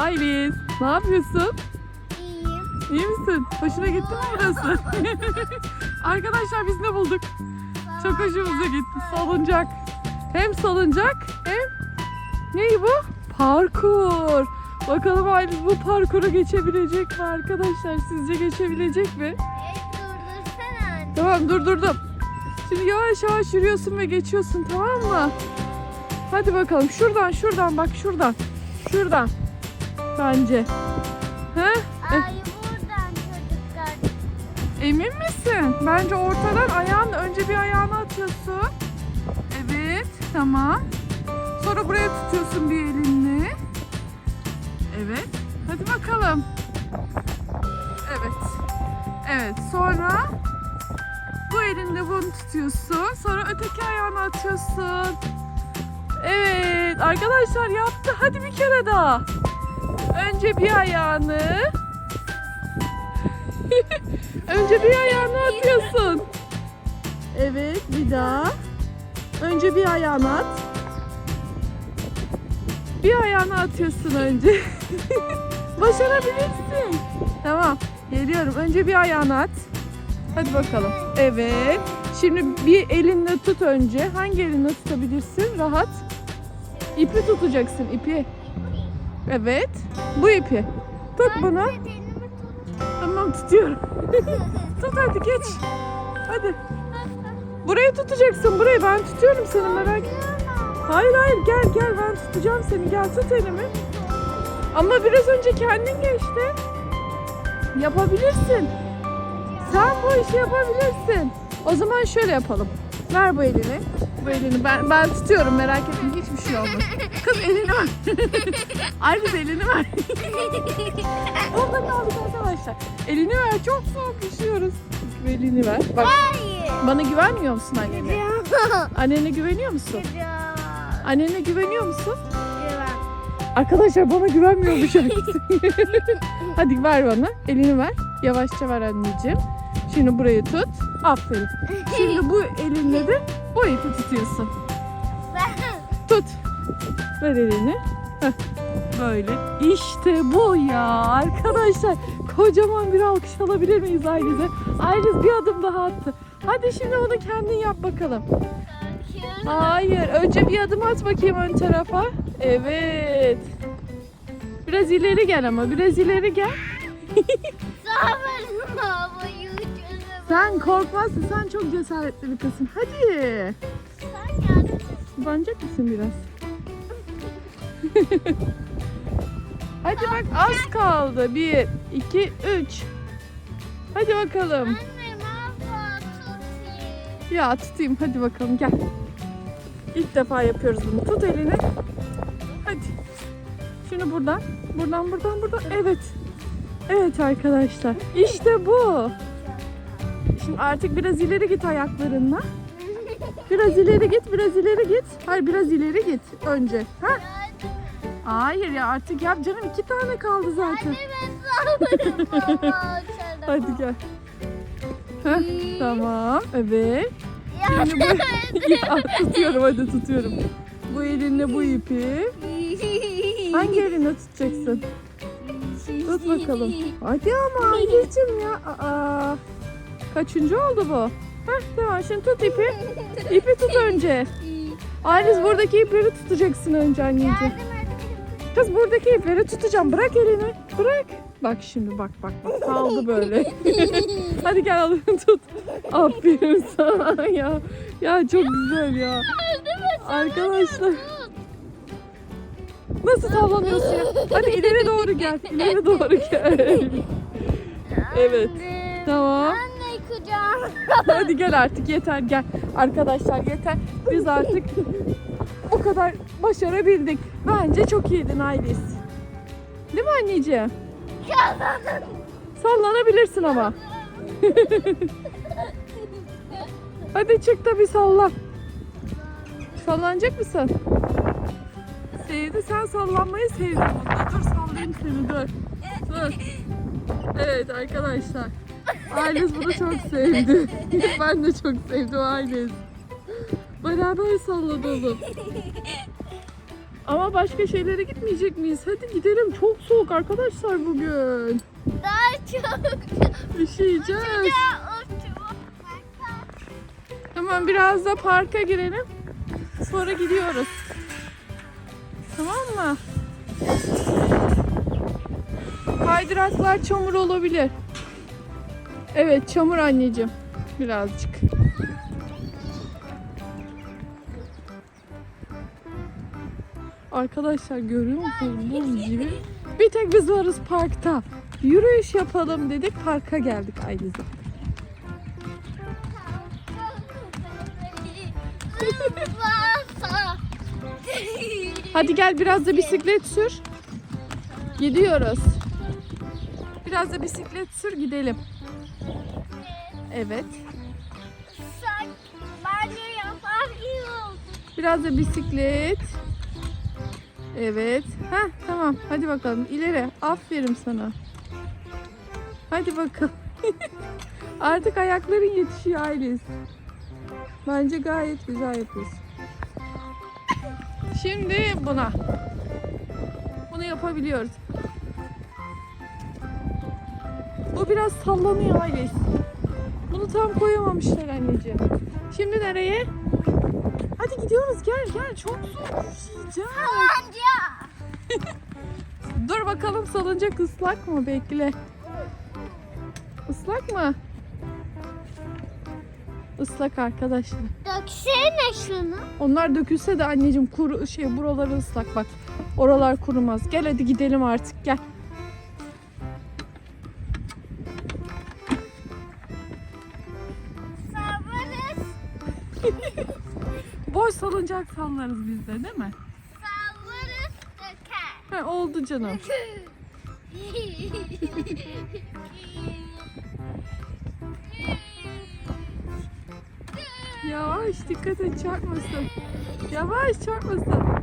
Ayliz ne yapıyorsun? İyiyim. İyi misin? Hoşuna gitti mi burası? Arkadaşlar biz ne bulduk? Çok hoşumuza gitti. Salıncak. Hem salıncak hem ne bu? Parkur. Bakalım Ayliz bu parkuru geçebilecek mi arkadaşlar? Sizce geçebilecek mi? Evet durdursana anne. Tamam durdurdum. Şimdi yavaş yavaş yürüyorsun ve geçiyorsun tamam mı? Hadi bakalım şuradan şuradan bak şuradan. Şuradan. Bence. E, Ay buradan çocuklar. emin misin? Bence ortadan ayağın önce bir ayağını atıyorsun. Evet tamam. Sonra buraya tutuyorsun bir elini. Evet. Hadi bakalım. Evet. Evet sonra bu elinde bunu tutuyorsun. Sonra öteki ayağını atıyorsun. Evet arkadaşlar yaptı. Hadi bir kere daha. Önce bir ayağını. Önce bir ayağını atıyorsun. Evet bir daha. Önce bir ayağını at. Bir ayağını atıyorsun önce. Başarabilirsin. Tamam. Geliyorum. Önce bir ayağını at. Hadi bakalım. Evet. Şimdi bir elinle tut önce. Hangi elinle tutabilirsin? Rahat. İpi tutacaksın ipi. Evet. Bu ipi. Tut bunu. Anne tut. Tamam tutuyorum. Tut hadi geç. Hadi. Burayı tutacaksın burayı. Ben tutuyorum seni merak etme. Hayır hayır gel gel ben tutacağım seni. Gel tut elimi. Ama biraz önce kendin geçti. Yapabilirsin. Sen bu işi yapabilirsin. O zaman şöyle yapalım. Ver bu elini. Bu elini ben ben tutuyorum merak etme hiçbir şey olmaz. Kız elini ver. Ayrıca elini ver. Orada kaldık arkadaşlar. Elini ver çok soğuk üşüyoruz. Elini ver. Bak Hayır. bana güvenmiyor musun annene? Annene güveniyor musun? Annene güveniyor musun? Arkadaşlar bana güvenmiyormuş herkes. Hadi ver bana. Elini ver. Yavaşça ver anneciğim. Şimdi burayı tut. Aferin. Şimdi bu elinle de bu ipi tutuyorsun. Tut. Ver elini. Heh, Böyle. İşte bu ya arkadaşlar. Kocaman bir alkış alabilir miyiz Ailiz'e? Ailiz bir adım daha attı. Hadi şimdi onu kendin yap bakalım. Hayır. Önce bir adım at bakayım ön tarafa. Evet. Biraz ileri gel ama. Biraz ileri gel. Sen korkmazsın. Sen çok cesaretli bir kızsın. Hadi. Banacak mısın biraz? Hadi bak az kaldı. Bir, iki, üç. Hadi bakalım. Ya tutayım hadi bakalım gel. İlk defa yapıyoruz bunu. Tut elini. Hadi. Şimdi buradan. Buradan buradan buradan. Evet. Evet arkadaşlar. İşte bu. Şimdi artık biraz ileri git ayaklarınla. Biraz ileri git, biraz ileri git. Hayır biraz ileri git önce. Ha? Hayır ya artık yap canım iki tane kaldı zaten. Hadi gel. Heh, tamam. Evet. Şimdi bu at, tutuyorum hadi tutuyorum. Bu elinle bu ipi. Hangi elinle tutacaksın? Tut bakalım. Hadi ama anneciğim ya. Aa, kaçıncı oldu bu? Heh, tamam şimdi tut ipi. İpi tut önce. Ayliz buradaki ipleri tutacaksın önce anneciğim. Kız buradaki ipleri tutacağım. Bırak elini. Bırak. Bak şimdi bak bak bak kaldı böyle. Hadi gel al tut. Aferin sana ya. Ya çok güzel ya. Arkadaşlar. Nasıl sallanıyorsun ya? Hadi ileri doğru gel. İleri doğru gel. Evet. Tamam. Hadi gel artık yeter gel. Arkadaşlar yeter. Biz artık o kadar başarabildik. Bence çok iyiydin Aylis. Değil mi anneciğim? Sallanabilirsin ama. Hadi çık da bir sallan. Sallanacak mısın? Sevdi sen sallanmayı sevdin. Dur sallayayım seni dur. Dur. Evet arkadaşlar. Ailes bunu çok sevdi. ben de çok sevdim Ailes. Beraber sallanalım. Ama başka şeylere gitmeyecek miyiz? Hadi gidelim. Çok soğuk arkadaşlar bugün. Daha çok. Üşüyeceğiz. Tamam biraz da parka girelim. Sonra gidiyoruz. Tamam mı? Kaydıraklar çamur olabilir. Evet çamur anneciğim. Birazcık. Arkadaşlar görüyor musunuz buz gibi? Bir tek biz varız parkta. Yürüyüş yapalım dedik parka geldik Ayliz'e. Hadi gel biraz da bisiklet sür. Gidiyoruz. Biraz da bisiklet sür gidelim. Evet. Yapar gibi oldun. Biraz da bisiklet. Evet. Ha tamam. Hadi bakalım ileri. Aferin sana. Hadi bakalım. Artık ayakların yetişiyor Aylis. Bence gayet güzel yapıyorsun. Şimdi buna. Bunu yapabiliyoruz. Bu biraz sallanıyor Aylis. Bunu tam koyamamışlar anneciğim. Şimdi nereye? Hadi gidiyoruz gel gel çok soğuk üşüyeceğim. Dur bakalım salıncak ıslak mı bekle. Islak mı? Islak arkadaşlar. Döksene şunu. Onlar dökülse de anneciğim kuru şey buraları ıslak bak. Oralar kurumaz. Gel hadi gidelim artık gel. Boş salıncak sallarız biz de değil mi? Savarız döker. Ha, oldu canım. Yavaş dikkat et çarpmasın. Yavaş çarpmasın.